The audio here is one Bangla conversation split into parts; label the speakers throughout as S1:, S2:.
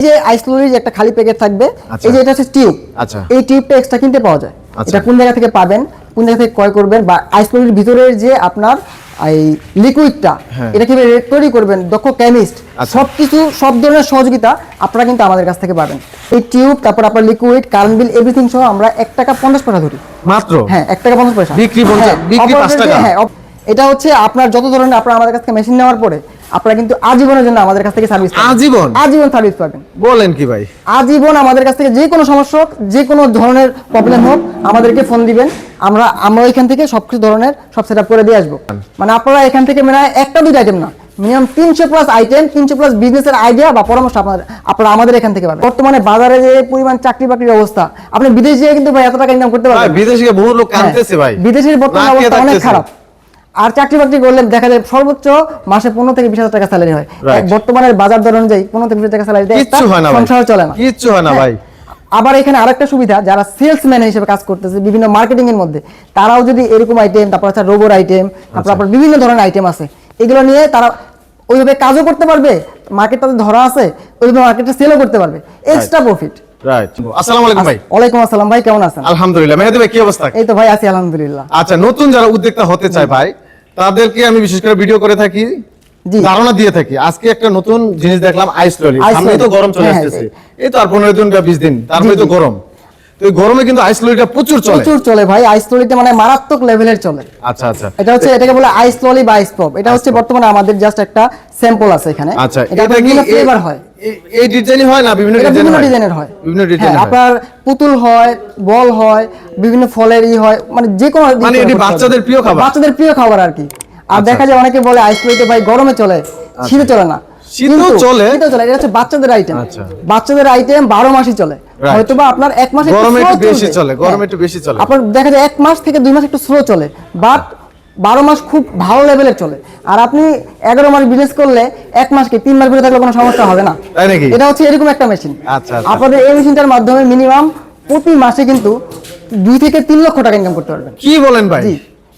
S1: যে আইসলোরির একটা খালি প্যাকেট থাকবে
S2: আচ্ছা।
S1: এই যে এটা হচ্ছে টিউব
S2: আচ্ছা।
S1: এই টিউবটা এক্সট্রা কিনতে পাওয়া যায়
S2: আচ্ছা।
S1: এটা কোন জায়গা থেকে পাবেন কোন জায়গা থেকে ক্রয় করবেন বা আইসলোরির ভিতরের যে আপনার এই লিকুইডটা
S2: হ্যাঁ।
S1: এটা কীভাবে তৈরি করবেন দক্ষ কেমিস্ট
S2: আচ্ছা।
S1: সবকিছু সব ধরনের সহযোগিতা আপনারা কিন্তু আমাদের কাছ থেকে পাবেন এই টিউব তারপর আপনার লিকুইড কারেন্ট বিল এভরিথিং সহ আমরা এক টাকা পঞ্চাশ পয়সা ধরি
S2: মাত্র
S1: হ্যাঁ এক টাকা পঞ্চাশ পয়সা
S2: বিক্রি
S1: হ্যাঁ,
S2: বিক্রি পাঁচ টাকা?
S1: হ্যাঁ এটা হচ্ছে আপনার যত ধরনের আপনার আমাদের কাছ থেকে মেশিন নেওয়ার পরে আপনারা কিন্তু আজীবনের জন্য আমাদের কাছ থেকে সার্ভিস
S2: আজীবন?
S1: আজীবন সার্ভিস পাবেন।
S2: বলেন কি ভাই?
S1: আজীবন আমাদের কাছ থেকে যে কোনো সমস্যা হোক যে কোনো ধরনের প্রবলেম হোক আমাদেরকে ফোন দিবেন। আমরা আমরা এখান থেকে সব কিছু ধরনের সব সেট করে দিয়ে আসব। মানে আপনারা এখান থেকে মানে একটা দুটো আইটেম না মিনিমাম তিনশো প্লাস আইটেম তিনশো প্লাস বিজনেসের আইডিয়া বা পরামর্শ আপনারা আমাদের এখান থেকে পাবেন। বর্তমানে বাজারে যে পরিমাণ চাকরি বাকরির অবস্থা আপনি বিদেশ গিয়ে কিন্তু ভাই এত টাকা ইনকাম করতে পারবেন
S2: বিদেশে বহু লোক
S1: হ্যাঁ,
S2: কাঁদতেছে ভাই।
S1: বিদেশের বর্তমান অবস্থা অনেক খারাপ। আর চাকরি বাকরি করলে দেখা যায় সর্বোচ্চ মাসে পনেরো থেকে বিশ হাজার টাকা স্যালারি হয় বর্তমানের বাজার দর অনুযায়ী পনেরো থেকে বিশ টাকা স্যালারি। সংসার চলে না
S2: কিচ্ছু হয় না
S1: হ্যাঁ।
S2: ভাই।
S1: আবার এখানে আরেকটা সুবিধা যারা সেলসম্যান হিসেবে কাজ করতেছে বিভিন্ন মার্কেটিং এর মধ্যে তারাও যদি এরকম আইটেম তারপর আছে রোবর আইটেম
S2: আচ্ছা।
S1: তারপর আপনার বিভিন্ন ধরনের আইটেম আছে এগুলো নিয়ে তারা ওইভাবে কাজও করতে পারবে মার্কেট তাদের ধরা আছে ওইভাবে মার্কেটে সেলও করতে পারবে এক্সট্রা প্রফিট
S2: রাইট আসসালামু আলাইকুম ভাই।
S1: ওয়ালাইকুম আসসালাম ভাই কেমন আছেন?
S2: আলহামদুলিল্লাহ। মেহেদি ভাই কি অবস্থা?
S1: এই তো ভাই আছি আলহামদুলিল্লাহ।
S2: আচ্ছা নতুন যারা উদ্যোক্তা হতে চায় ভাই তাদেরকে আমি বিশেষ করে ভিডিও করে থাকি ধারণা দিয়ে থাকি। আজকে একটা নতুন জিনিস দেখলাম আইস ললি সামনে তো গরম চলে আসতেছে। এই তো আর পনেরো দিন বা বিশ দিন তারপরে তো গরম। তো গরমে কিন্তু আইস ললিটা প্রচুর চলে।
S1: প্রচুর চলে ভাই আইস ললিতে মানে মারাত্মক লেভেলের চলে।
S2: আচ্ছা আচ্ছা।
S1: এটা হচ্ছে এটাকে বলে আইস ললি বা আইস পপ এটা হচ্ছে বর্তমানে আমাদের জাস্ট একটা স্যাম্পল আছে এখানে।
S2: আচ্ছা
S1: এটা বিভিন্ন ফ্লেভার হয়।
S2: এই- ডিজাইনই হয় না? বিভিন্ন হয়?
S1: ডিজাইনের হয়।
S2: বিভিন্ন
S1: হ্যাঁ,
S2: ডিজাইন
S1: আপনার পুতুল হয় বল হয় বিভিন্ন ফলের ই হয় মানে যে কোনো
S2: মানে এটি বাচ্চাদের প্রিয় খাবার?
S1: বাচ্চাদের প্রিয় খাবার আর কি। আর
S2: আচ্ছা,
S1: দেখা যায় অনেকে বলে আইস ভাই গরমে চলে শীতে চলে না।
S2: শীতেও চলে?
S1: শীতেও চলে এটা হচ্ছে বাচ্চাদের আইটেম
S2: আচ্ছা।
S1: বাচ্চাদের আইটেম বারো মাসই চলে।
S2: Right.
S1: হয়তো বা আপনার এক মাসে
S2: গরমে একটু বেশি চলে, গরমে
S1: হ্যাঁ।
S2: একটু বেশি চলে।
S1: আপনার দেখা যায় এক মাস থেকে দুই মাস একটু স্লো চলে। বাট বারো মাস খুব ভালো লেভেলের চলে। আর আপনি এগারো মাস বিজনেস করলে এক মাস কি তিন মাস বেড়ে থাকলে কোনো সমস্যা হবে না। এটা হচ্ছে এরকম একটা মেশিন
S2: আচ্ছা, আচ্ছা।
S1: আপনাদের এই মেশিনটার মাধ্যমে মিনিমাম প্রতি মাসে কিন্তু দুই থেকে তিন লক্ষ টাকা ইনকাম করতে পারবেন।
S2: কি বলেন ভাই।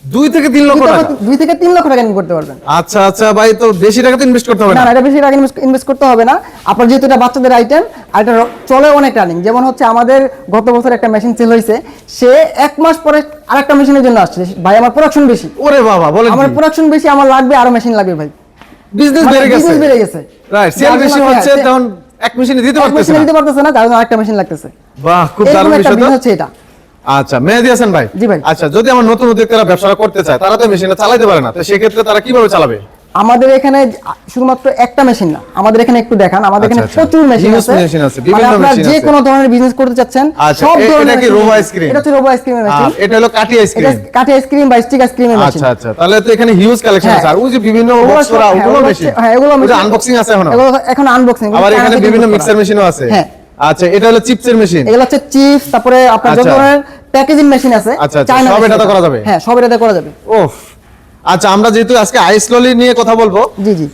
S2: দুই থেকে তিন লক্ষ টাকা?
S1: দুই থেকে তিন লক্ষ টাকা ইনকাম করতে পারবেন।
S2: আচ্ছা আচ্ছা ভাই তো বেশি টাকা তো ইনভেস্ট করতে হবে
S1: না?
S2: না
S1: এটা বেশি টাকা ইনভেস্ট করতে হবে না। আপনার যেহেতু এটা বাচ্চাদের আইটেম আর এটা চলে অনেক রানিং যেমন হচ্ছে আমাদের গত বছর একটা মেশিন সেল হয়েছে সে এক মাস পরে আরেকটা মেশিনের জন্য আসছে। ভাই আমার প্রোডাকশন বেশি।
S2: ওরে বাবা বলেন
S1: আমার প্রোডাকশন বেশি আমার লাগবে আরও মেশিন লাগবে ভাই।
S2: বিজনেস বেড়ে গেছে।
S1: business বেড়ে গেছে।
S2: রাইট সেল বেশি হচ্ছে তখন এক মেশিনে দিতে পারতেছে না।
S1: দিতে পারতেছে না তার জন্য আরেকটা মেশিন লাগতেছে।
S2: বাহ খুব দারুণ বিষয় তো।
S1: এটা।
S2: আচ্ছা মেহেদি হাসান ভাই।
S1: জি ভাই।
S2: আচ্ছা যদি আমার নতুন উদ্যোক্তারা ব্যবসা করতে চায় তারা তো মেশিনে চালাতে পারে না। তো সেক্ষেত্রে তারা কীভাবে চালাবে?
S1: আমাদের এখানে শুধুমাত্র একটা মেশিন না আমাদের এখানে একটু দেখান। আমাদের এখানে
S2: আচ্ছা, আচ্ছা।
S1: প্রচুর মেশিন আছে। মানে
S2: বিভিন্ন
S1: আপনার যে কোনো ধরনের বিজনেস করতে চাচ্ছেন
S2: আচ্ছা,
S1: সব ধরনের
S2: এটা কি ice cream?
S1: এটা হচ্ছে রোবো আইসক্রিমের মেশিন
S2: এটা হলো কাটি
S1: এটা
S2: আইসক্রিম
S1: কাঠি আইসক্রিম বা স্টিক আইসক্রিমের মেশিন
S2: আচ্ছা আচ্ছা তাহলে তো এখানে হিউজ কালেকশন
S1: হ্যাঁ।
S2: আছে। আর ওই যে বিভিন্ন বক্স করা
S1: হ্যাঁ,
S2: ওগুলো মেশিন
S1: হ্যাঁ, এগুলো machine-
S2: আনবক্সিং আছে
S1: এখনও। এখন আনবক্সিং
S2: আবার এখানে বিভিন্ন মিক্সার মেশিনও আছে।
S1: হ্যাঁ।
S2: আচ্ছা এটা হলো চিপসের মেশিন
S1: এগুলো হচ্ছে চিপস তারপরে আপনার যত
S2: আচ্ছা।
S1: ধরনের প্যাকেজিং মেশিন আছে
S2: আচ্ছা, আচ্ছা,
S1: চায়না
S2: সব এটাতে করা যাবে?
S1: হ্যাঁ সব এটাতে করা যাবে
S2: ওফ আচ্ছা আমরা যেহেতু আজকে আইস ললি নিয়ে কথা বলব
S1: জি জি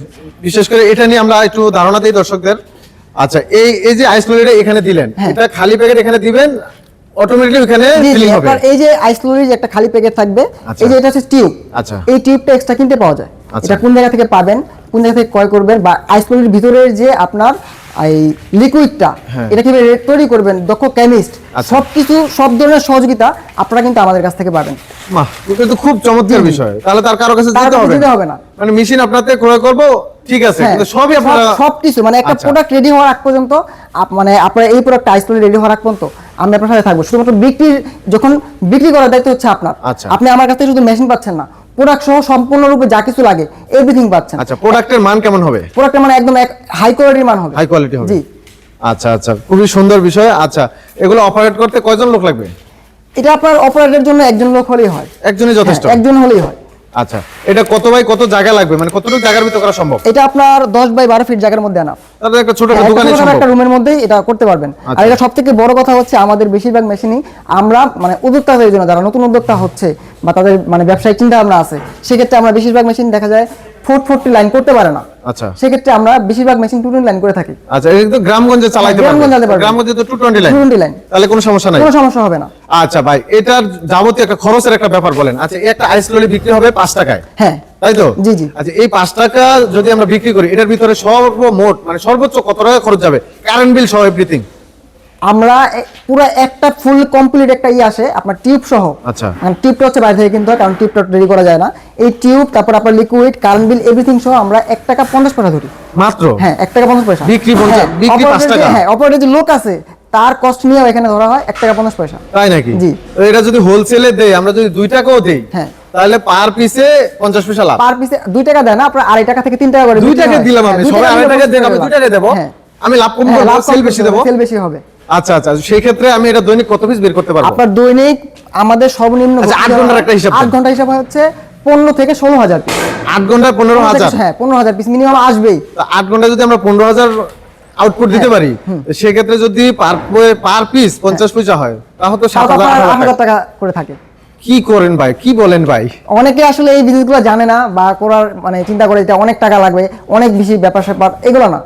S2: বিশেষ করে এটা নিয়ে আমরা একটু ধারণা দিই দর্শকদের আচ্ছা এই এই যে আইস ললিটা এখানে দিলেন
S1: হ্যাঁ।
S2: এটা খালি প্যাকেট এখানে দিবেন অটোমেটিক্যালি এখানে ফিলিং হবে
S1: এই যে আইসলোরির যে একটা খালি প্যাকেট থাকবে
S2: আচ্ছা।
S1: এই যে এটা হচ্ছে টিউব
S2: আচ্ছা।
S1: এই টিউবটা এক্সট্রা কিনতে পাওয়া যায়
S2: আচ্ছা।
S1: এটা কোন জায়গা থেকে পাবেন কোন জায়গা থেকে ক্রয় করবেন বা আইসলোরির ভিতরের যে আপনার এই লিকুইডটা
S2: হ্যাঁ।
S1: এটা কীভাবে তৈরি করবেন দক্ষ কেমিস্ট
S2: আচ্ছা।
S1: সবকিছু সব ধরনের সহযোগিতা আপনারা কিন্তু আমাদের কাছ থেকে পাবেন
S2: বাহ এটা তো খুব চমৎকার। বিষয় তাহলে তার কারও কাছে যেতে হবে
S1: না।
S2: মানে মেশিন আপনাদের ক্রয় করব ঠিক আছে
S1: হ্যাঁ,
S2: কিন্তু সবই আপনারা
S1: সবকিছু মানে একটা
S2: আচ্ছা।
S1: প্রোডাক্ট রেডি হওয়ার আগ পর্যন্ত মানে আপনার এই প্রোডাক্ট আইসলোরি রেডি হওয়ার আগ পর্যন্ত আমি আপনার সাথে থাকব শুধুমাত্র বিক্রি যখন বিক্রি করার দায়িত্ব হচ্ছে আপনার
S2: আচ্ছা।
S1: আপনি আমার কাছ থেকে শুধু মেশিন পাচ্ছেন না প্রোডাক্ট সহ সম্পূর্ণরূপে যা কিছু লাগে এভরিথিং পাচ্ছেন।
S2: আচ্ছা প্রোডাক্টের মান কেমন হবে?
S1: প্রোডাক্টের মানে একদম হাই কোয়ালিটির মান হবে।
S2: হাই কোয়ালিটি হবে।
S1: জি।
S2: আচ্ছা আচ্ছা খুবই সুন্দর বিষয়। আচ্ছা এগুলো অপারেট করতে কয়জন লোক লাগবে?
S1: এটা আপনার অপারেটরের জন্য একজন লোক হলেই হয়।
S2: একজনই যথেষ্ট।
S1: হ্যাঁ, একজন হলেই হয়।
S2: আচ্ছা এটা কত বাই কত জায়গা লাগবে? মানে কতটুকু জায়গার ভিতর করা সম্ভব?
S1: এটা আপনার দশ বাই বারো ফিট জায়গার মধ্যে আনা
S2: তাহলে একটা ছোট
S1: হ্যাঁ, একটা
S2: দোকানে সম্ভব।
S1: একটা রুমের মধ্যেই এটা করতে পারবেন। আর
S2: আচ্ছা।
S1: এটা সব থেকে বড় কথা হচ্ছে আমাদের বেশিরভাগ মেশিনই আমরা মানে উদ্যোক্তাদের জন্য যারা নতুন উদ্যোক্তা হচ্ছে বা তাদের মানে ব্যবসায়িক চিন্তা ভাবনা আছে সেক্ষেত্রে আমরা বেশিরভাগ মেশিন দেখা যায় ফোর ফোরটি লাইন করতে পারে না।
S2: আচ্ছা।
S1: সেক্ষেত্রে আমরা বেশিরভাগ মেশিন টু লাইন করে থাকি।
S2: আচ্ছা গ্রামগঞ্জে চালাইতে
S1: হ্যাঁ, গ্রামগঞ্জে
S2: পারবে। গ্রামগঞ্জে তো 220 লাইন
S1: 220 লাইন
S2: তাহলে কোনো সমস্যা নাই।
S1: কোনো সমস্যা হবে না।
S2: আচ্ছা ভাই এটার যাবতীয় একটা খরচের একটা ব্যাপার বলেন। আচ্ছা একটা আইস ললি বিক্রি হবে 5 টাকায়।
S1: হ্যাঁ।
S2: তাই তো?
S1: জি, জি।
S2: আচ্ছা এই পাঁচ টাকা যদি আমরা বিক্রি করি এটার ভিতরে সর্বমোট মানে সর্বোচ্চ কত টাকা খরচ যাবে? কারেন্ট বিল সহ এভরিথিং
S1: আমরা পুরো একটা ফুল কমপ্লিট একটা ই আসে আপনার টিউব সহ
S2: আচ্ছা।
S1: মানে টিউবটা হচ্ছে বাইরে থেকে কিনতে হয় কারণ টিউবটা রেডি করা যায় না এই টিউব তারপর আপনার লিকুইড কারেন্ট বিল এভরিথিং সহ আমরা এক টাকা পঞ্চাশ পয়সা ধরি
S2: মাত্র
S1: হ্যাঁ এক টাকা পঞ্চাশ পয়সা
S2: বিক্রি
S1: হ্যাঁ,
S2: বিক্রি পাঁচ টাকা?
S1: হ্যাঁ অপারেটর যে লোক আছে তার কস্ট নিয়েও এখানে ধরা হয় এক টাকা পঞ্চাশ পয়সা
S2: তাই নাকি
S1: জি।
S2: এটা যদি হোলসেলে দেই আমরা যদি দুই টাকাও দেই
S1: হ্যাঁ।
S2: তাহলে পার পিসে পঞ্চাশ পয়সা লাভ
S1: পার পিসে দুই টাকা দেয় না আপনার আড়াই টাকা থেকে তিন টাকা করে
S2: দুই টাকা দিলাম
S1: হ্যাঁ,
S2: আমি সবাই
S1: টাকা
S2: আড়াই টাকা দেন আমি
S1: লাভ।
S2: দুই টাকা দেবো
S1: হ্যাঁ।
S2: আমি লাভ কম
S1: হ্যাঁ,
S2: করব সেল বেশি দেবো
S1: সেল বেশি হবে
S2: আচ্ছা আচ্ছা সেই ক্ষেত্রে আমি এটা দৈনিক কত পিস বের করতে পারব?
S1: আপনার দৈনিক আমাদের সর্বনিম্ন
S2: আচ্ছা, আট ঘণ্টার একটা হিসাব
S1: আট ঘণ্টা হিসাব হচ্ছে পনেরো থেকে ষোলো হাজার পিস
S2: আট পনেরো হাজার?
S1: হ্যাঁ পনেরো হাজার পিস মিনিমাম আসবেই।
S2: আট যদি আমরা পনেরো হাজার আউটপুট দিতে পারি সেক্ষেত্রে যদি পার পার পিস পঞ্চাশ পয়সা হয় তাহলে তো সাত হাজার। টাকা।
S1: করে থাকে।
S2: কি করেন ভাই? কি বলেন ভাই?
S1: অনেকে আসলে এই বিজনেসগুলো জানে না বা করার মানে চিন্তা করে এটা অনেক টাকা লাগবে অনেক বেশি ব্যাপার স্যাপার এগুলো না।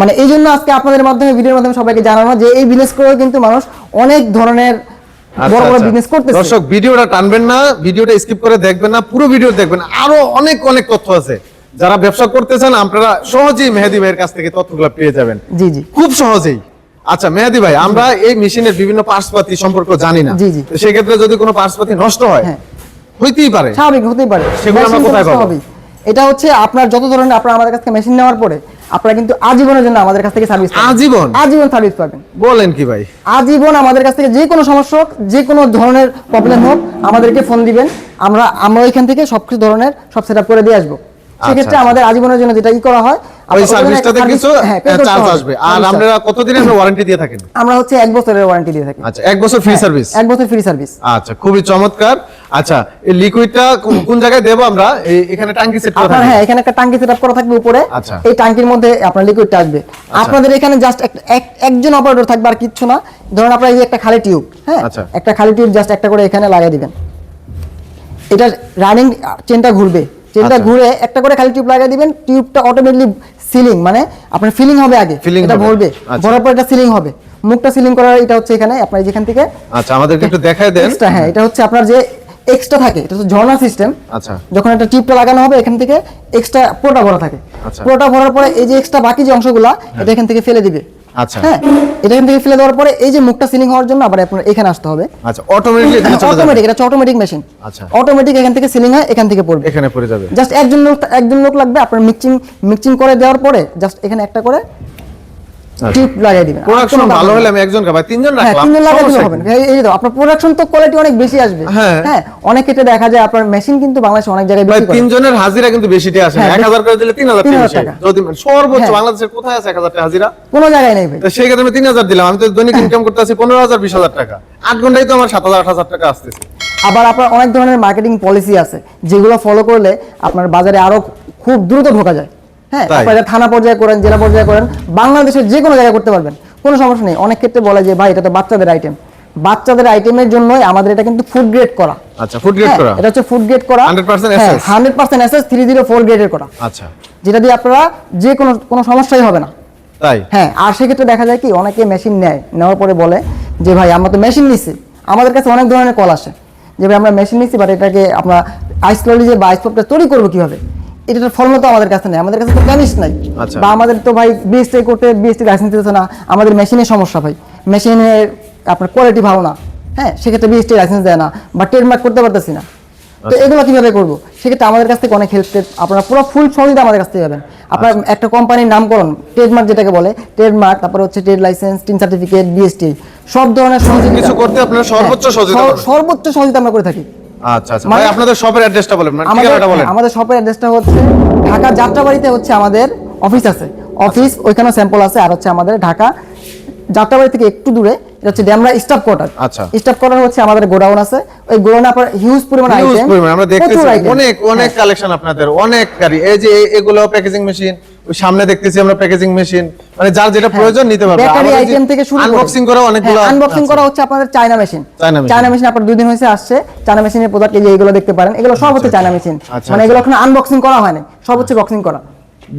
S1: মানে এই জন্য আজকে আপনাদের মাধ্যমে ভিডিওর মাধ্যমে সবাইকে জানানো যে এই বিজনেস করেও কিন্তু মানুষ অনেক ধরনের
S2: আচ্ছা,
S1: বড় বড়
S2: আচ্ছা।
S1: বিজনেস করতেছে।
S2: দর্শক ভিডিওটা টানবেন না ভিডিওটা স্কিপ করে দেখবেন না পুরো ভিডিও দেখবেন। আরও অনেক অনেক তথ্য আছে। যারা ব্যবসা করতেছেন আপনারা সহজেই মেহেদি ভাইয়ের কাছ থেকে তথ্যগুলো পেয়ে যাবেন।
S1: জি জি।
S2: খুব সহজেই। আচ্ছা মেহেদি ভাই আমরা এই মেশিনের বিভিন্ন পার্টসপাতি সম্পর্কে জানি না।
S1: জি, জি।
S2: সেক্ষেত্রে যদি কোনো পার্টসপাতি নষ্ট হয়
S1: হ্যাঁ।
S2: হইতেই পারে।
S1: স্বাভাবিক হতেই পারে।
S2: সেগুলো আমরা কোথায় পাবো?
S1: এটা হচ্ছে আপনার যত ধরনের আপনার আমাদের কাছ থেকে মেশিন নেওয়ার পরে আপনারা কিন্তু আজীবনের জন্য আমাদের কাছ থেকে সার্ভিস
S2: আজীবন?
S1: আজীবন সার্ভিস পাবেন।
S2: বলেন কি ভাই?
S1: আজীবন আমাদের কাছ থেকে যে কোনো সমস্যা হোক যে কোনো ধরনের প্রবলেম হোক আমাদেরকে ফোন দিবেন। আমরা আমরা ওইখান থেকে সব ধরনের সব সেট করে দিয়ে আসব। সেক্ষেত্রে
S2: আচ্ছা।
S1: আমাদের আজীবনের জন্য যেটা ই করা হয়
S2: ওই সার্ভিসটাতে কিছু
S1: service- হ্যাঁ, pay করতে
S2: চার্জ আসবে। আর
S1: Service
S2: আমরা
S1: charge।
S2: কতদিন আমরা ওয়ারেন্টি দিয়ে থাকেন?
S1: আমরা হচ্ছে এক বছরের ওয়ারেন্টি দিয়ে থাকি।
S2: আচ্ছা এক বছর ফ্রি সার্ভিস
S1: এক বছর ফ্রি সার্ভিস
S2: আচ্ছা খুবই চমৎকার। আচ্ছা এই লিকুইডটা কোন জায়গায় দেবো আমরা? এখানে ট্যাঙ্কি সেট করা
S1: হ্যাঁ এখানে একটা করা থাকবে উপরে।
S2: আচ্ছা।
S1: এই মধ্যে আপনার লিকুইডটা আসবে। আপনাদের এখানে জাস্ট একজন অপারেটর থাকবে আর কিচ্ছু না। ধরুন আপনার এই একটা খালি টিউব হ্যাঁ
S2: আচ্ছা।
S1: একটা খালি টিউব জাস্ট একটা করে এখানে লাগিয়ে দিবেন। এটা রানিং চেনটা ঘুরবে। চেনটা
S2: আচ্ছা।
S1: ঘুরে একটা করে খালি টিউব লাগিয়ে দিবেন টিউবটা অটোমেটিকলি সিলিং মানে আপনার ফিলিং হবে আগে এটা ভরবে।
S2: আচ্ছা।
S1: ভরার পর এটা সিলিং হবে। মুখটা সিলিং করার এটা হচ্ছে এখানে আপনার যেখান থেকে
S2: আচ্ছা আমাদেরকে একটু দেখায় দেন।
S1: হ্যাঁ এটা হচ্ছে আপনার যে এক্সট্রা থাকে এটা হচ্ছে ঝর্ণা সিস্টেম
S2: আচ্ছা।
S1: যখন একটা টিপটা লাগানো হবে এখান থেকে এক্সট্রা পুরোটা ভরা থাকে।
S2: আচ্ছা।
S1: পুরোটা ভরার পরে এই যে এক্সট্রা বাকি যে অংশগুলা এটা এখান থেকে ফেলে দিবে।
S2: আচ্ছা।
S1: হ্যাঁ এটা এখান থেকে ফেলে দেওয়ার পরে এই যে মুখটা সিলিং হওয়ার জন্য আবার আপনার এখানে আসতে হবে।
S2: আচ্ছা অটোমেটিক
S1: অটোমেটিক এটা অটোমেটিক মেশিন
S2: আচ্ছা।
S1: অটোমেটিক এখান থেকে সিলিং হয় এখান থেকে পড়বে।
S2: এখানে পড়ে যাবে।
S1: জাস্ট একজন লোক একজন লোক লাগবে আপনার মিক্সিং মিক্সিং করে দেওয়ার পরে জাস্ট এখানে একটা করে টিপ লাগিয়ে দিবেন।
S2: প্রোডাকশন ভালো হলে আমি একজন ভাই তিনজন
S1: হ্যাঁ
S2: রাখলাম
S1: তিনজন লাগাই দিলে হবে এই- তো আপনার প্রোডাকশন তো কোয়ালিটি অনেক বেশি আসবে।
S2: হ্যাঁ।
S1: হ্যাঁ অনেক ক্ষেত্রে দেখা যায় আপনার মেশিন কিন্তু বাংলাদেশে অনেক জায়গায় করে।
S2: তিনজনের হাজিরা কিন্তু আসে
S1: হ্যাঁ,
S2: এক হাজার করে দিলে
S1: 3000
S2: টাকা। যদি সর্বোচ্চ
S1: হ্যাঁ।
S2: বাংলাদেশের কোথায় আছে এক হাজার টাকা হাজিরা?
S1: কোনো জায়গায় নেই ভাই।
S2: সেই ক্ষেত্রে আমি তিন হাজার দিলাম। আমি তো দৈনিক ইনকাম করতে আছি পনেরো হাজার বিশ হাজার টাকা। আট ঘন্টায় তো আমার সাত হাজার আট হাজার টাকা আসতেছে।
S1: আবার আপনার অনেক ধরনের মার্কেটিং পলিসি আছে যেগুলো ফলো করলে আপনার বাজারে আরও খুব দ্রুত ঢোকা যায়। হ্যাঁ আপনারা থানা পর্যায়ে করেন জেলা পর্যায়ে করেন বাংলাদেশের যে কোনো জায়গায় করতে পারবেন। কোনো সমস্যা নেই। অনেক ক্ষেত্রে বলে যে ভাই এটা তো বাচ্চাদের আইটেম বাচ্চাদের আইটেমের জন্যই আমাদের এটা কিন্তু ফুড গ্রেড করা।
S2: আচ্ছা ফুড গ্রেড
S1: হ্যাঁ,
S2: করা?
S1: এটা হচ্ছে ফুড গ্রেড করা।
S2: 100% SS?
S1: Hundred percent S S three zero four গ্রেডের করা।
S2: আচ্ছা।
S1: যেটা দিয়ে আপনারা যে কোনো কোনো সমস্যাই হবে না।
S2: তাই?
S1: হ্যাঁ আর সেক্ষেত্রে দেখা যায় কি অনেকে মেশিন নেয়। নেওয়ার পরে বলে যে ভাই আমরা তো মেশিন নিচ্ছি আমাদের কাছে অনেক ধরনের কল আসে। যে ভাই আমরা মেশিন নিচ্ছি বাট এটাকে আমরা আইসলোলি যে বা আইসপটা তৈরি করব কীভাবে? এটার ফর্মুলা তো আমাদের কাছে নেই। আমাদের কাছে তো কেমিস্ট নাই।
S2: আচ্ছা।
S1: বা আমাদের তো ভাই বিএসটি করতে বিএসটি লাইসেন্স দিতেছে না। আমাদের মেশিনের সমস্যা ভাই। মেশিনের আপনার কোয়ালিটি ভালো না। হ্যাঁ সেক্ষেত্রে বিএসটি লাইসেন্স দেয় না। বা ট্রেডমার্ক করতে পারতেছি না। তো
S2: আচ্ছা।
S1: এগুলো কীভাবে করব? সেক্ষেত্রে আমাদের কাছ থেকে অনেক হেল্প আপনারা পুরো ফুল সহযোগিতা আমাদের কাছ থেকে পাবেন। আপনার
S2: আচ্ছা।
S1: একটা কোম্পানির নামকরণ ট্রেডমার্ক যেটাকে বলে ট্রেডমার্ক তারপর হচ্ছে trade license TIN certificate BST সব ধরনের সহযোগিতা।
S2: কিছু করতে আপনারা সর্বোচ্চ
S1: হ্যাঁ,
S2: সহযোগিতা
S1: সর্বোচ্চ সহযোগিতা আমরা করে থাকি।
S2: আচ্ছা আচ্ছা।
S1: মানে-
S2: আপনাদের শপের অ্যাড্রেসটা বলেন মানে
S1: আমাদের
S2: ঠিকানাটা বলেন।
S1: হ্যাঁ, আমাদের শপের অ্যাড্রেসটা হচ্ছে ঢাকা যাত্রাবাড়িতে হচ্ছে আমাদের অফিস আছে। অফিস ওইখানে স্যাম্পল আছে আর হচ্ছে আমাদের ঢাকা যাত্রাবাড়ি থেকে একটু দূরে এটা হচ্ছে ড্যামরা স্টাফ কোয়ার্টার
S2: আচ্ছা।
S1: স্টাফ কোয়ার্টার হচ্ছে আমাদের গোডাউন আছে। ওই গোডাউনে আপনার হিউজ পরিমাণ
S2: পরিমাণ, আমরা দেখতেছি। অনেক অনেক
S1: হ্যাঁ।
S2: কালেকশন আপনাদের অনেক গাড়ি। এই যে এগুলো প্যাকেজিং মেশিন সামনে দেখতেছি আমরা প্যাকেজিং মেশিন মানে যার যেটা প্রয়োজন নিতে পারবে।
S1: ব্যাটারি আইটেম থেকে শুরু
S2: আনবক্সিং করা অনেকগুলো
S1: আনবক্সিং করা হচ্ছে আপনাদের চায়না মেশিন
S2: চায়না
S1: মেশিন আপনার দুই দিন হয়েছে আসছে। চায়না মেশিনের প্রোডাক্ট এই যে এগুলো দেখতে পারেন এগুলো সব হচ্ছে চায়না মেশিন
S2: আচ্ছা,
S1: মানে
S2: আচ্ছা।
S1: এগুলো এখন আনবক্সিং করা হয়নি সব হচ্ছে বক্সিং করা।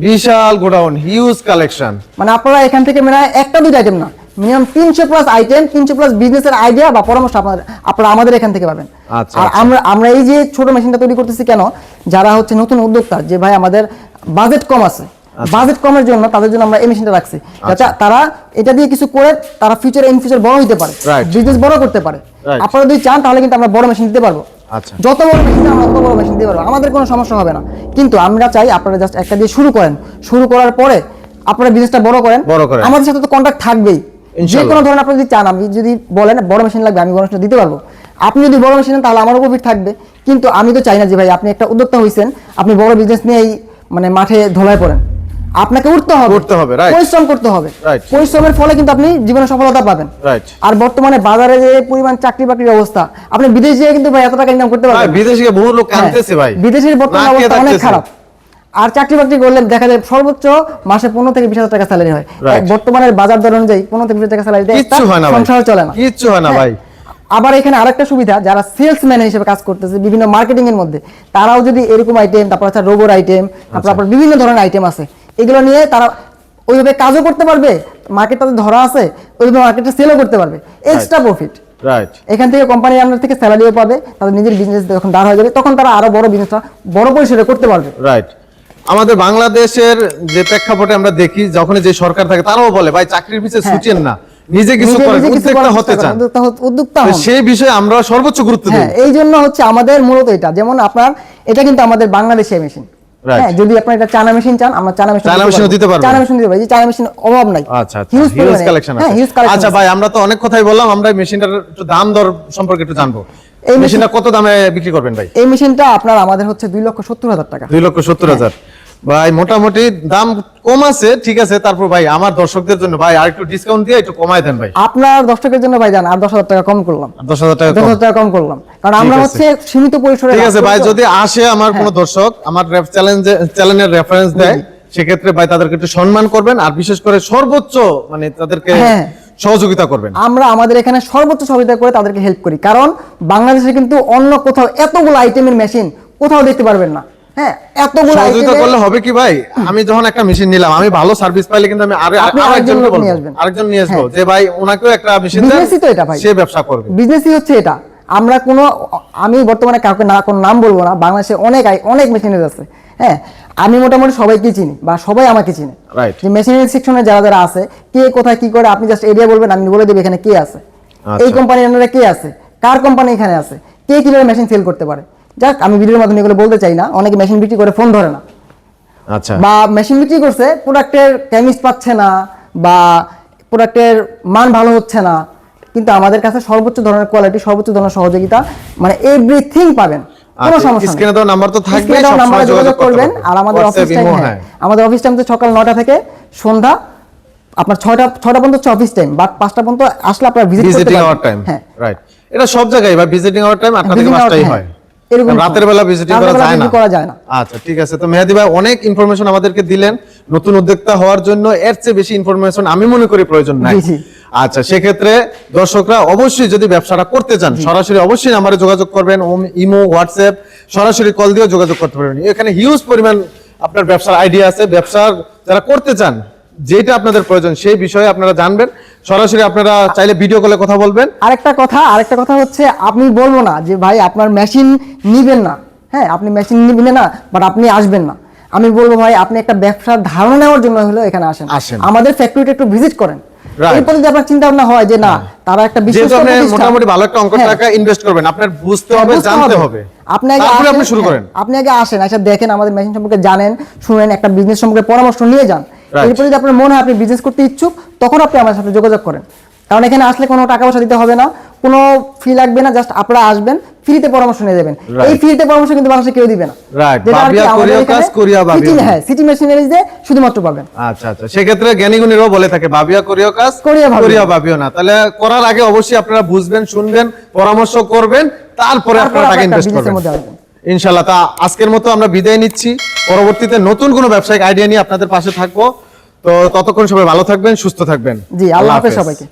S2: বিশাল গোডাউন হিউজ কালেকশন
S1: মানে আপনারা এখান থেকে মানে একটা দুইটা আইটেম না মিনিমাম তিনশো প্লাস আইটেম তিনশো প্লাস বিজনেসের আইডিয়া বা পরামর্শ আপনাদের আপনারা আমাদের এখান থেকে পাবেন।
S2: আচ্ছা,
S1: আর
S2: আচ্ছা।
S1: আমরা আমরা এই যে ছোট মেশিনটা তৈরি করতেছি কেন যারা হচ্ছে নতুন উদ্যোক্তা যে ভাই আমাদের বাজেট কম আছে
S2: আচ্ছা।
S1: বাজেট কমের জন্য তাদের জন্য আমরা এই মেশিনটা রাখছি। যাতে তারা এটা দিয়ে কিছু করে তারা ফিউচার ইন ফিউচার বড় হতে পারে। বিজনেস বড় করতে পারে। আপনারা যদি চান তাহলে কিন্তু আমরা বড় মেশিন দিতে পারব।
S2: আচ্ছা।
S1: যত বড় মেশিন আমরা তত বড় মেশিন দিতে পারব। আমাদের কোনো সমস্যা হবে না। কিন্তু আমরা চাই আপনারা জাস্ট একটা দিয়ে শুরু করেন। শুরু করার পরে আপনারা বিজনেসটা বড় করেন। আমাদের সাথে তো কন্ট্যাক্ট থাকবেই। যে। কোনো ধরনের আপনি যদি চান আমি যদি বলেন বড় মেশিন লাগবে আমি বড় মেশিন দিতে পারব। আপনি যদি বড় মেশিন তাহলে আমারও প্রফিট থাকবে। কিন্তু আমি তো চাই না যে ভাই আপনি একটা উদ্যোক্তা হয়েছেন আপনি বড় বিজনেস নিয়ে এই মানে মাঠে ধোলায় পড়েন। আপনাকে উঠতে হবে
S2: উঠতে হবে.
S1: পরিশ্রম করতে হবে. পরিশ্রমের ফলে কিন্তু আপনি জীবনে সফলতা পাবেন. আর বর্তমানে বাজারে যে পরিমাণ চাকরি বাকরির অবস্থা আপনি বিদেশ যেয়ে কিন্তু ভাই এত টাকা ইনকাম করতে পারবেন।
S2: বিদেশে গিয়ে বহু লোক
S1: হ্যাঁ,
S2: কানতেছে ভাই
S1: বিদেশের বর্তমান অবস্থা অনেক খারাপ আর চাকরি বাকরি করলে দেখা যায় সর্বোচ্চ মাসে পনেরো থেকে বিশ হাজার টাকা স্যালারি হয়. বর্তমানের বাজার দর অনুযায়ী পনেরো থেকে বিশ হাজার টাকা স্যালারি
S2: হয় ভাই
S1: সংসার চলে না
S2: কিচ্ছু হয় না
S1: হ্যাঁ।
S2: ভাই
S1: আবার এখানে আরেকটা সুবিধা যারা সেলসম্যান হিসেবে কাজ করতেছে বিভিন্ন মার্কেটিং এর মধ্যে তারাও যদি এরকম আইটেম তারপর আছে রোবর আইটেম
S2: আচ্ছা।
S1: তারপর আপনার বিভিন্ন ধরনের আইটেম আছে এগুলো নিয়ে তারা ওইভাবে কাজও করতে পারবে মার্কেট তাদের ধরা আছে ওইভাবে মার্কেটে সেলও করতে পারবে। এক্সট্রা প্রফিট
S2: রাইট
S1: এখান থেকে কোম্পানির আন্ডার থেকে স্যালারিও পাবে তাদের নিজের বিজনেস যখন দাঁড় হয়ে যাবে তখন তারা আরও বড় বিজনেসটা বড় পরিসরে করতে পারবে।
S2: রাইট আমাদের বাংলাদেশের যে প্রেক্ষাপটে আমরা দেখি যখন যে সরকার থাকে তারাও বলে ভাই চাকরির পিছিয়ে ছুটেন না। নিজে কিছু করেন উদ্যোক্তা হতে চান।
S1: উদ্যোক্তা।
S2: সেই বিষয়ে আমরা সর্বোচ্চ গুরুত্ব দিই।
S1: হ্যাঁ এই জন্য হচ্ছে আমাদের মূলত এটা যেমন আপনার এটা কিন্তু আমাদের বাংলাদেশে মেশিন. হ্যাঁ যদি আপনি এটা চানা মেশিন চান আমরা চানা মেশিন
S2: চানা মেশিন দিতে পারব।
S1: চানা মেশিন দিতে পারি চানা মেশিন অভাব নাই।
S2: আচ্ছা আচ্ছা।
S1: হিউজ
S2: হিউজ কালেকশন
S1: আছে। হিউজ কালেকশন
S2: আচ্ছা ভাই আমরা তো অনেক কথাই বললাম আমরা মেশিনটার একটু দাম দর সম্পর্কে একটু জানব। এই মেশিনটা কত দামে বিক্রি করবেন ভাই?
S1: এই মেশিনটা আপনার আমাদের হচ্ছে দুই লক্ষ সত্তর হাজার টাকা।
S2: দুই লক্ষ সত্তর হাজার। ভাই মোটামুটি দাম কম আছে ঠিক আছে তারপর ভাই আমার দর্শকদের জন্য ভাই আর একটু ডিসকাউন্ট দিয়ে একটু কমায় দেন ভাই।
S1: আপনার দর্শকের জন্য ভাই জান আর দশ হাজার টাকা কম করলাম।
S2: দশ হাজার টাকা
S1: দশ
S2: কম।
S1: হাজার টাকা কম করলাম। কারণ আমরা হচ্ছে সীমিত পরিসরে
S2: ঠিক আছে ভাই যদি আসে আমার কোনো দর্শক আমার চ্যালেঞ্জে চ্যানেলের রেফারেন্স দেয় সেক্ষেত্রে ভাই তাদেরকে একটু সম্মান করবেন আর বিশেষ করে সর্বোচ্চ মানে তাদেরকে
S1: হ্যাঁ।
S2: সহযোগিতা করবেন।
S1: আমরা আমাদের এখানে সর্বোচ্চ সহযোগিতা করে তাদেরকে হেল্প করি। কারণ বাংলাদেশে কিন্তু অন্য কোথাও এতগুলো আইটেমের মেশিন কোথাও দেখতে পারবেন না। হ্যাঁ এতগুলো
S2: সহযোগিতা করলে হবে কি ভাই? আমি যখন একটা মেশিন নিলাম আমি ভালো সার্ভিস পাইলে কিন্তু আমি আরে আরেকজনকে বলব আরেকজন নিয়ে আসব
S1: হ্যাঁ।
S2: যে ভাই ওনাকেও একটা মেশিন দেন
S1: Business-ই তো এটা ভাই।
S2: সে ব্যবসা করবে।
S1: বিজনেসই হচ্ছে এটা। আমরা কোনো আমি বর্তমানে কাউকে না কোনো নাম বলব না বাংলাদেশে অনেক অনেক মেশিনারি আছে। হ্যাঁ আমি মোটামুটি সবাইকে চিনি বা সবাই আমাকে চিনে. যে মেশিনারি সেকশনে যারা যারা আছে কে কোথায় কি করে আপনি জাস্ট এরিয়া বলবেন আমি বলে দেবো এখানে কে আছে।
S2: আচ্ছা।
S1: এই কোম্পানির আন্ডারে কে আছে? কার কোম্পানি এখানে আছে? কে কীভাবে মেশিন সেল করতে পারে? যাক আমি ভিডিওর মাধ্যমে এগুলো বলতে চাই না। অনেকে মেশিন বিক্রি করে ফোন ধরে না।
S2: আচ্ছা।
S1: বা মেশিন বিক্রি করছে প্রোডাক্টের কেমিস্ট পাচ্ছে না বা প্রোডাক্টের মান ভালো হচ্ছে না। কিন্তু আমাদের কাছে সর্বোচ্চ ধরনের কোয়ালিটি সর্বোচ্চ ধরনের সহযোগিতা মানে এভরিথিং পাবেন। কোনো
S2: আচ্ছা,
S1: সমস্যা
S2: স্ক্রিনে দেওয়া নাম্বার তো থাকবে সবসময়
S1: নাম্বারে যোগাযোগ করবেন। আর আমাদের অফিস টাইম হ্যাঁ। আমাদের অফিস টাইম তো সকাল নটা থেকে সন্ধ্যা আপনার ছয়টা ছয়টা পর্যন্ত হচ্ছে অফিস টাইম বাট পাঁচটা পর্যন্ত আসলে আপনার ভিজিট করতে পারবেন।
S2: টাইম
S1: হ্যাঁ।
S2: রাইট এটা সব জায়গায় বা ভিজিটিং আওয়ার টাইম আটটা থেকে
S1: Visiting hour,
S2: পাঁচটাই
S1: হ্যাঁ। এরকম
S2: রাতের বেলা ভিজিটিং করা যায় না।
S1: করা যায় না।
S2: আচ্ছা ঠিক আছে। তো মেহেদি ভাই অনেক ইনফরমেশন আমাদেরকে দিলেন। নতুন উদ্যোক্তা হওয়ার জন্য এর চেয়ে বেশি ইনফরমেশন আমি মনে করি প্রয়োজন নাই। আচ্ছা সেক্ষেত্রে দর্শকরা অবশ্যই যদি ব্যবসাটা করতে চান সরাসরি অবশ্যই আমারে যোগাযোগ করবেন ইমো হোয়াটসঅ্যাপ সরাসরি কল দিয়ে যোগাযোগ করতে পারবেন। এখানে হিউজ পরিমাণ আপনার ব্যবসার আইডিয়া আছে। ব্যবসার যারা করতে চান যেটা আপনাদের প্রয়োজন সেই বিষয়ে আপনারা জানবেন। সরাসরি আপনারা চাইলে ভিডিও কলে কথা বলবেন।
S1: আরেকটা কথা আরেকটা কথা হচ্ছে আপনি বলব না যে ভাই আপনার মেশিন নিবেন না। হ্যাঁ আপনি মেশিন নিবেন না বাট আপনি আসবেন না। আমি বলব ভাই আপনি একটা ব্যবসার ধারণা নেওয়ার জন্য হলো এখানে আসেন। আমাদের ফ্যাক্টরিটা একটু ভিজিট করেন. এরপরে যদি আপনার চিন্তা ভাবনা হয় যে না তারা একটা
S2: আপনি মোটামুটি ভালো একটা অঙ্ক
S1: হ্যাঁ,
S2: টাকা ইনভেস্ট করবেন আপনার বুঝতে
S1: হ্যাঁ,
S2: হবে জানতে হবে।
S1: আপনি আগে
S2: আপনি শুরু
S1: হ্যাঁ,
S2: করেন
S1: আপনি আগে আসেন এসে দেখেন আমাদের মেশিন সম্পর্কে জানেন শুনেন একটা বিজনেস সম্পর্কে পরামর্শ নিয়ে যান. এরপরে যদি আপনার মনে হয় আপনি বিজনেস করতে ইচ্ছুক তখন আপনি আমার সাথে যোগাযোগ করেন। কারণ এখানে আসলে কোনো টাকা পয়সা দিতে হবে না। কোনো ফি লাগবে না জাস্ট আপনারা আসবেন ফ্রিতে পরামর্শ নিয়ে যাবেন এই ফ্রিতে পরামর্শ কিন্তু বাংলাদেশে কেউ দিবে না। হ্যাঁ সিটি মেশিনারিজ দিয়ে শুধুমাত্র পাবেন।
S2: আচ্ছা আচ্ছা। সেক্ষেত্রে জ্ঞানীগুণীরাও বলে থাকে ভাবিয়া করিও কাজ
S1: করিয়া ভাবিও।
S2: না। তাহলে করার আগে অবশ্যই আপনারা বুঝবেন শুনবেন পরামর্শ করবেন তারপরে
S1: তারপর
S2: আপনারা টাকা ইনভেস্ট করবেন। ইনশাআল্লাহ। তা আজকের মতো আমরা বিদায় নিচ্ছি। পরবর্তীতে নতুন কোনো ব্যবসায়িক আইডিয়া নিয়ে আপনাদের পাশে থাকব। তো ততক্ষণ সবাই ভালো থাকবেন সুস্থ থাকবেন।
S1: জি আল্লাহ হাফেজ। সবাইকে।